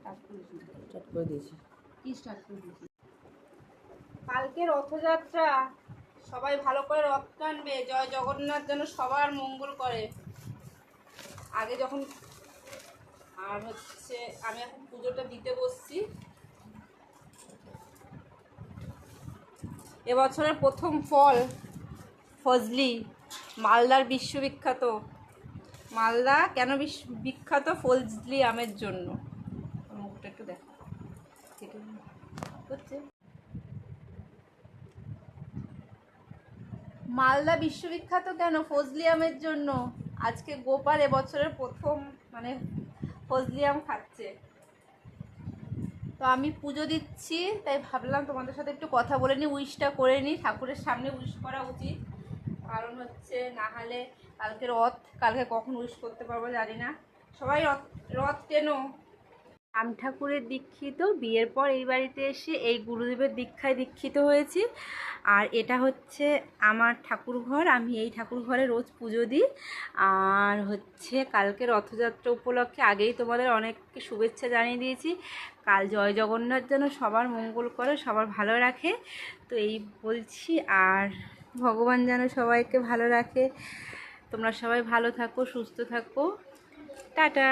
Start করে দিয়েছি। কি স্টার্ট করে দিয়েছি কালকে রথযাত্রা সবাই ভালো করে রথ টানবে জয় জগন্নাথ যেন সবার মঙ্গল করে। আগে যখন আর হচ্ছে আমি এখন পুজোটা দিতে বসছি। এবছরের প্রথম ফল ফজলি মালদার বিশ্ববিখ্যাত। মালদা কেন বিখ্যাত ফজলি আমের জন্য? হচ্ছে। মালদা বিশ্ববিখ্যাত কেন? ফজলি আমের জন্য আজকে গোপাল এবছরের প্রথম মানে ফজলি আম খাচ্ছে। তো আমি পুজো দিচ্ছি, তাই ভাবলাম তোমাদের সাথে একটু কথা বলে নিই, উইশটা করে নিই, ঠাকুরের সামনে উইশ করা উচিত। কারণ হচ্ছে না হলে কালকে রথ, কালকে কখন উইশ করতে পারব জানি না। সবাই রথ রথ টেনো। রাম ঠাকুরের দীক্ষিত। বিয়ের পর এই বাড়িতে এসে এই গুরুদেবের দীক্ষায় দীক্ষিত হয়েছি। আর এটা হচ্ছে আমার ঠাকুর ঘর আমি এই ঠাকুর ঘরে রোজ পুজো দিই। আর হচ্ছে কালকে রথযাত্রা উপলক্ষে আগেই তোমাদের অনেককে শুভেচ্ছা জানিয়ে দিয়েছি। কাল জয় জগন্নাথ যেন সবার মঙ্গল করে, সবার ভালো রাখে। তো এই বলছি, আর ভগবান যেন সবাইকে ভালো রাখে। তোমরা সবাই ভালো থাকো, সুস্থ থাকো। টাটা।